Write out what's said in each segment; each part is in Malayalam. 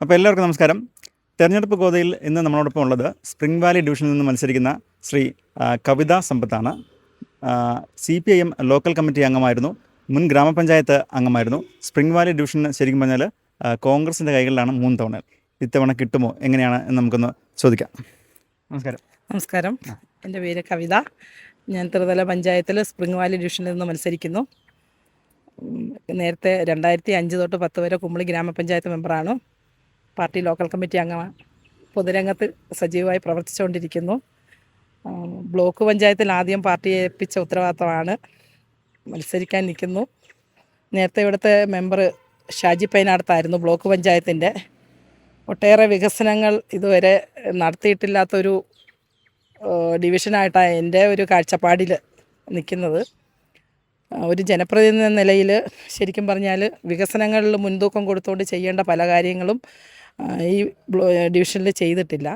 അപ്പോൾ എല്ലാവർക്കും നമസ്കാരം. തെരഞ്ഞെടുപ്പ് ഗോതയിൽ ഇന്ന് നമ്മളോടൊപ്പം ഉള്ളത് സ്പ്രിംഗ് വാലി ഡിവിഷനിൽ നിന്ന് മത്സരിക്കുന്ന ശ്രീ കവിത സമ്പത്താണ്. C P I M local committee അംഗമായിരുന്നു. മുൻ ഗ്രാമപഞ്ചായത്ത് അംഗമായിരുന്നു. സ്പ്രിംഗ് വാലി ഡിവിഷൻ ശരിക്കും പറഞ്ഞാൽ കോൺഗ്രസിന്റെ കൈകളിലാണ് മൂന്ന് തവണ. ഇത്തവണ കിട്ടുമോ എങ്ങനെയാണ് എന്ന് നമുക്കൊന്ന് ചോദിക്കാം. നമസ്കാരം. നമസ്കാരം. എന്റെ പേര് കവിത. ഞാൻ ത്രിതല പഞ്ചായത്തിൽ സ്പ്രിംഗ് വാലി ഡിവിഷനിൽ നിന്ന് മത്സരിക്കുന്നു. നേരത്തെ രണ്ടായിരത്തി അഞ്ച് തൊട്ട് പത്ത് വരെ കുമ്പളി ഗ്രാമപഞ്ചായത്ത് മെമ്പറാണ്. പാർട്ടി ലോക്കൽ കമ്മിറ്റി അംഗമാണ് പൊതുരംഗത്ത് സജീവമായി പ്രവർത്തിച്ചുകൊണ്ടിരിക്കുന്നു. ബ്ലോക്ക് പഞ്ചായത്തിൽ ആദ്യം പാർട്ടി ഏൽപ്പിച്ച ഉത്തരവാദിത്തമാണ് മത്സരിക്കാൻ നിൽക്കുന്നു. നേരത്തെ ഇവിടുത്തെ മെമ്പർ ഷാജി പൈനാടത്തായിരുന്നു ബ്ലോക്ക് പഞ്ചായത്തിന്റെ. ഒട്ടേറെ വികസനങ്ങൾ ഇതുവരെ നടത്തിയിട്ടില്ലാത്തൊരു ഡിവിഷനായിട്ടാണ് എന്റെ ഒരു കാഴ്ചപ്പാടിൽ നിൽക്കുന്നത്. ഒരു ജനപ്രതിനിധി എന്ന നിലയിൽ ശരിക്കും പറഞ്ഞാൽ വികസനങ്ങളിൽ മുൻതൂക്കം കൊടുത്തുകൊണ്ട് ചെയ്യേണ്ട പല കാര്യങ്ങളും ഈ ഡിവിഷനിൽ ചെയ്തിട്ടില്ല.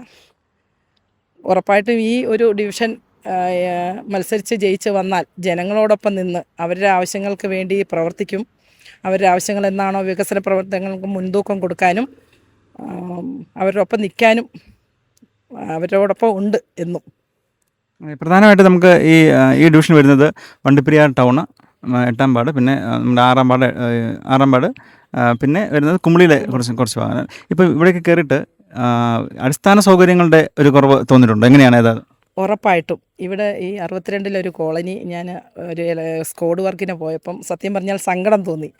ഉറപ്പായിട്ടും ഈ ഒരു ഡിവിഷൻ മത്സരിച്ച് ജയിച്ച് വന്നാൽ ജനങ്ങളോടൊപ്പം നിന്ന് അവരുടെ ആവശ്യങ്ങൾക്ക് വേണ്ടി പ്രവർത്തിക്കും. അവരുടെ ആവശ്യങ്ങൾ എന്താണോ വികസന പ്രവർത്തനങ്ങൾക്ക് മുൻതൂക്കം കൊടുക്കാനും അവരോടൊപ്പം നിൽക്കാനും അവരോടൊപ്പം ഉണ്ട് എന്നും. പ്രധാനമായിട്ട് നമുക്ക് ഈ ഈ ഡിവിഷൻ വരുന്നത് വണ്ടിപ്പെരിയാർ ആ, എട്ടാം പാട് പിന്നെ നമ്മുടെ ആറാം പാട് ആറാം പാട് പിന്നെ വരുന്നത് കുമ്പളിയിലെ കുറച്ച് കുറച്ച് ഭാഗം ഇപ്പോൾ ഇവിടേക്ക് കയറിയിട്ട് അടിസ്ഥാന സൗകര്യങ്ങളുടെ ഒരു കുറവ് തോന്നിയിട്ടുണ്ടോ? എങ്ങനെയാണ് ഏതാ? ഉറപ്പായിട്ടും. ഇവിടെ ഈ അറുപത്തിരണ്ടിലൊരു കോളനി ഞാൻ ഒരു സ്കോഡ് വർക്കിന് പോയപ്പം സത്യം പറഞ്ഞാൽ സങ്കടം തോന്നി.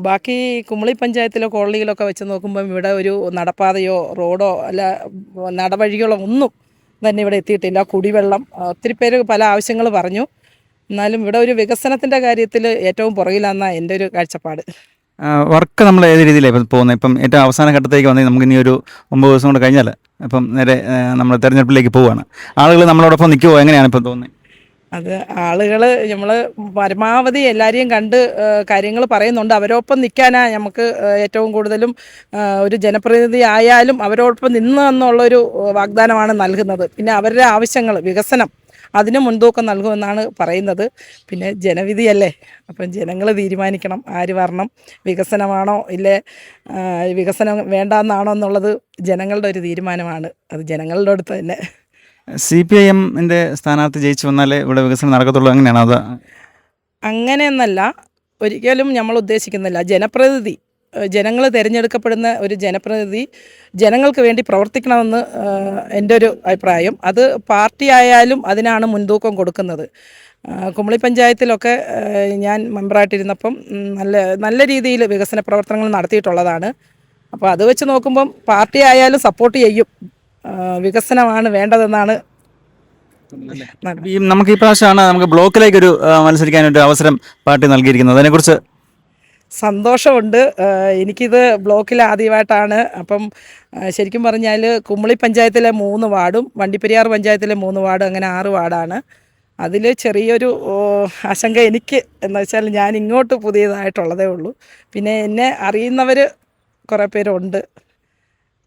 ബാക്കി കുമളി പഞ്ചായത്തിലോ കോളനിയിലൊക്കെ വെച്ച് നോക്കുമ്പം ഇവിടെ ഒരു നടപ്പാതയോ റോഡോ അല്ല നടവഴികളോ ഒന്നും തന്നെ ഇവിടെ എത്തിയിട്ടില്ല. കുടിവെള്ളം ഒത്തിരി പേര് പല ആവശ്യങ്ങൾ പറഞ്ഞു. എന്നാലും ഇവിടെ ഒരു വികസനത്തിന്റെ കാര്യത്തിൽ ഏറ്റവും പുറകിലാണെന്നാണ് എന്റെ ഒരു കാഴ്ചപ്പാട്. വർക്ക് നമ്മൾ ഏത് രീതിയിലാണ് ഇപ്പം പോകുന്നത് ഇപ്പം ഏറ്റവും അവസാന ഘട്ടത്തേക്ക് വന്നാൽ നമുക്ക് ഇനി ഒരു ഒമ്പത് ദിവസം കൊണ്ട് കഴിഞ്ഞാൽ ഇപ്പം നേരെ നമ്മൾ തെരഞ്ഞെടുപ്പിലേക്ക് പോവുകയാണ് ആളുകൾ നമ്മളോടൊപ്പം നിൽക്കുമോ എങ്ങനെയാണ് ഇപ്പം തോന്നുന്നത് അത് ആളുകൾ നമ്മൾ പരമാവധി എല്ലാവരെയും കണ്ട് കാര്യങ്ങൾ പറയുന്നുണ്ട്. അവരോടൊപ്പം നിൽക്കാനാണ് നമുക്ക് ഏറ്റവും കൂടുതലും ഒരു ജനപ്രതിനിധി ആയാലും അവരോടൊപ്പം നിന്ന് എന്നുള്ളൊരു വാഗ്ദാനമാണ് നൽകുന്നത്. പിന്നെ അവരുടെ ആവശ്യങ്ങൾ വികസനം. അതിന് മുൻതൂക്കം നൽകുമെന്നാണ് പറയുന്നത്. പിന്നെ ജനവിധിയല്ലേ? അപ്പം ജനങ്ങൾ തീരുമാനിക്കണം ആര് വരണം വികസനമാണോ ഇല്ലേ വികസനം വേണ്ടാന്നാണോ എന്നുള്ളത് ജനങ്ങളുടെ ഒരു തീരുമാനമാണ്. അത് ജനങ്ങളുടെ അടുത്ത് തന്നെ. സി പി ഐ എമ്മിന്റെ സ്ഥാനാർത്ഥി ജയിച്ചു വന്നാലേ ഇവിടെ വികസനം നടക്കത്തുള്ളൂ അങ്ങനെയാണോ അത്? അങ്ങനെയെന്നല്ല. ഒരിക്കലും നമ്മൾ ഉദ്ദേശിക്കുന്നില്ല. ജനപ്രതിനിധി ജനങ്ങൾ തിരഞ്ഞെടുക്കപ്പെടുന്ന ഒരു ജനപ്രതിനിധി ജനങ്ങൾക്ക് വേണ്ടി പ്രവർത്തിക്കണമെന്ന് എന്റെ ഒരു അഭിപ്രായം. അത് പാർട്ടി ആയാലും അതിനാണ് മുൻതൂക്കം കൊടുക്കുന്നത്. കുമളി പഞ്ചായത്തിലൊക്കെ ഞാൻ മെമ്പറായിട്ടിരുന്നപ്പം നല്ല നല്ല രീതിയിൽ വികസന പ്രവർത്തനങ്ങൾ നടത്തിയിട്ടുള്ളതാണ്. അപ്പോൾ അത് വെച്ച് നോക്കുമ്പം പാർട്ടി ആയാലും സപ്പോർട്ട് ചെയ്യും. വികസനമാണ് വേണ്ടതെന്നാണ് നമുക്ക് ഈ പ്രാവശ്യമാണ് നമുക്ക് ബ്ലോക്കിലേക്ക് ഒരു മത്സരിക്കാനൊരു അവസരം പാർട്ടി നൽകിയിരിക്കുന്നത്. അതിനെക്കുറിച്ച് സന്തോഷമുണ്ട്. എനിക്കിത് ബ്ലോക്കിൽ ആദ്യമായിട്ടാണ്. അപ്പം ശരിക്കും പറഞ്ഞാൽ കുമ്മളി പഞ്ചായത്തിലെ മൂന്ന് വാർഡും വണ്ടിപ്പെരിയാർ പഞ്ചായത്തിലെ മൂന്ന് വാർഡും അങ്ങനെ ആറ് വാർഡാണ്. അതിൽ ചെറിയൊരു ആശങ്ക എനിക്ക് എന്ന് വെച്ചാൽ ഞാൻ ഇങ്ങോട്ട് പുതിയതായിട്ടുള്ളതേ ഉള്ളൂ. പിന്നെ എന്നെ അറിയുന്നവർ കുറേ പേരുണ്ട്.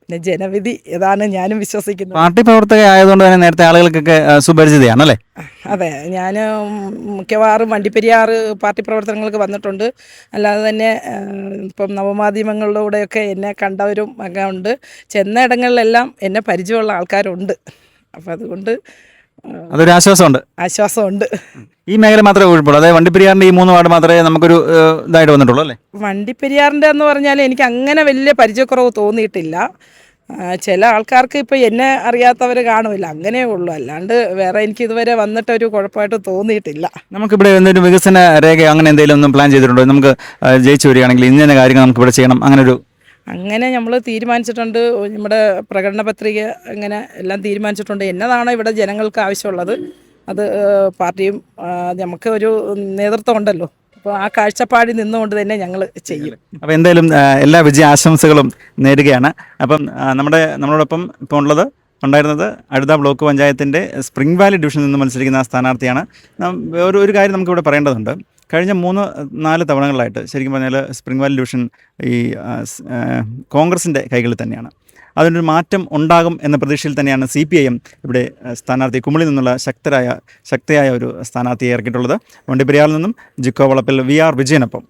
പിന്നെ ജനവിധി ഇതാണ് ഞാനും വിശ്വസിക്കുന്നത് പാർട്ടി പ്രവർത്തക ആയതുകൊണ്ട് തന്നെ നേരത്തെ ആളുകൾക്കൊക്കെ സുപരിചിതയാണല്ലേ അതെ. ഞാൻ മിക്കവാറും വണ്ടിപ്പെരിയാർ പാർട്ടി പ്രവർത്തനങ്ങൾക്ക് വന്നിട്ടുണ്ട്. അല്ലാതെ തന്നെ ഇപ്പം നവമാധ്യമങ്ങളിലൂടെയൊക്കെ എന്നെ കണ്ടവരും ഒക്കെ ഉണ്ട്. ചെന്നയിടങ്ങളിലെല്ലാം എന്നെ പരിചയമുള്ള ആൾക്കാരുണ്ട്. അപ്പം അതുകൊണ്ട് അതൊരു ആശ്വാസമുണ്ട്. ആശ്വാസമുണ്ട്. ഈ മേഖല മാത്രമേ ഒഴിപ്പുള്ളൂ അതായത് വണ്ടിപ്പെരിയാറിന്റെ ഈ മൂന്ന് വാർഡ് മാത്രമേ നമുക്കൊരു ഇതായിട്ട് വന്നിട്ടുള്ളൂ അല്ലേ? വണ്ടിപ്പെരിയാറിന്റെ എന്ന് പറഞ്ഞാൽ എനിക്ക് അങ്ങനെ വലിയ പരിചയക്കുറവ് തോന്നിയിട്ടില്ല. ചില ആൾക്കാർക്ക് ഇപ്പോൾ എന്നെ അറിയാത്തവർ കാണുമില്ല. അങ്ങനെ ഉള്ളൂ. അല്ലാണ്ട് വേറെ എനിക്ക് ഇതുവരെ വന്നിട്ട് ഒരു കുഴപ്പമായിട്ട് തോന്നിയിട്ടില്ല. നമുക്കിവിടെ എന്തെങ്കിലും വികസന രേഖ അങ്ങനെ എന്തെങ്കിലും ഒന്നും പ്ലാൻ ചെയ്തിട്ടുണ്ടോ? നമുക്ക് ജയിച്ചു വരികയാണെങ്കിൽ ഇന്ന കാര്യങ്ങൾ നമുക്ക് ഇവിടെ ചെയ്യണം. അങ്ങനെ ഒരു അങ്ങനെ നമ്മൾ തീരുമാനിച്ചിട്ടുണ്ട്. നമ്മുടെ പ്രകടന പത്രിക അങ്ങനെ എല്ലാം തീരുമാനിച്ചിട്ടുണ്ട്. എന്നതാണ് ഇവിടെ ജനങ്ങൾക്ക് ആവശ്യമുള്ളത്. അത് പാർട്ടിയും നമുക്ക് ഒരു നേതൃത്വം ഉണ്ടല്ലോ. അപ്പോൾ ആ കാഴ്ചപ്പാടിൽ നിന്നുകൊണ്ട് തന്നെ ഞങ്ങൾ ചെയ്യും. അപ്പോൾ എന്തായാലും എല്ലാ വിജയ ആശംസകളും നേരുകയാണ്. അപ്പം നമ്മുടെ നമ്മളോടൊപ്പം ഇപ്പോൾ ഉള്ളത് ഉണ്ടായിരുന്നത് അടുത്ത ബ്ലോക്ക് പഞ്ചായത്തിന്റെ സ്പ്രിംഗ് വാലി ഡിവിഷനിൽ നിന്ന് മത്സരിക്കുന്ന സ്ഥാനാർത്ഥിയാണ്. ഒരു ഒരു കാര്യം നമുക്കിവിടെ പറയേണ്ടതുണ്ട്. കഴിഞ്ഞ മൂന്ന് നാല് തവണകളായിട്ട് ശരിക്കും പറഞ്ഞാൽ സ്പ്രിംഗ് വാലി ഡിവിഷൻ ഈ കോൺഗ്രസിന്റെ കൈകളിൽ തന്നെയാണ്. അതിനൊരു മാറ്റം ഉണ്ടാകും എന്ന പ്രതീക്ഷയിൽ തന്നെയാണ് സി പി ഐ എം ഇവിടെ സ്ഥാനാർത്ഥി കുമളിൽ നിന്നുള്ള ശക്തരായ ശക്തിയായ ഒരു സ്ഥാനാർത്ഥിയെ ഇറക്കിയിട്ടുള്ളത്. വണ്ടിപ്പെരിയാറിൽ നിന്നും ജിക്കോ വളപ്പിൽ വി ആർ വിജയനൊപ്പം.